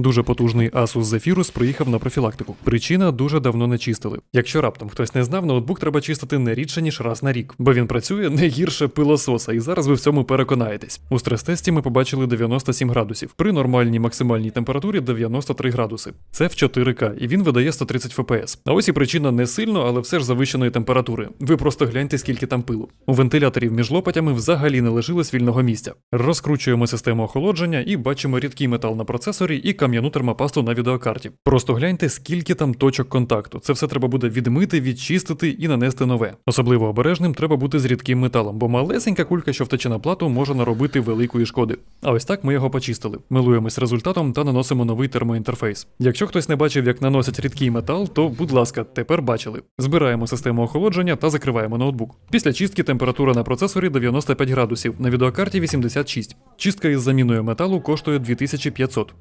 Дуже потужний Asus Zephyrus приїхав на профілактику. Причина дуже давно не чистили. Якщо раптом хтось не знав, ноутбук треба чистити не рідше ніж раз на рік, бо він працює не гірше пилососа, і зараз ви в цьому переконаєтесь. У стрес-тесті ми побачили 97 градусів при нормальній максимальній температурі 93 градуси. Це в 4К, і він видає 130 FPS. А ось і причина не сильно, але все ж завищеної температури. Ви просто гляньте, скільки там пилу. У вентиляторів між лопатями взагалі не лишилось вільного місця. Розкручуємо систему охолодження і бачимо рідкий метал на процесорі і кам'яну термопасту на відеокарті. Просто гляньте, скільки там точок контакту. Це все треба буде відмити, відчистити і нанести нове. Особливо обережним треба бути з рідким металом, бо малесенька кулька, що втече на плату, може наробити великої шкоди. А ось так ми його почистили. Милуємось результатом та наносимо новий термоінтерфейс. Якщо хтось не бачив, як наносять рідкий метал, то будь ласка, тепер бачили. Збираємо систему охолодження та закриваємо ноутбук. Після чистки температура на процесорі 95 градусів, на відеокарті 86. Чистка із заміною металу коштує 2500.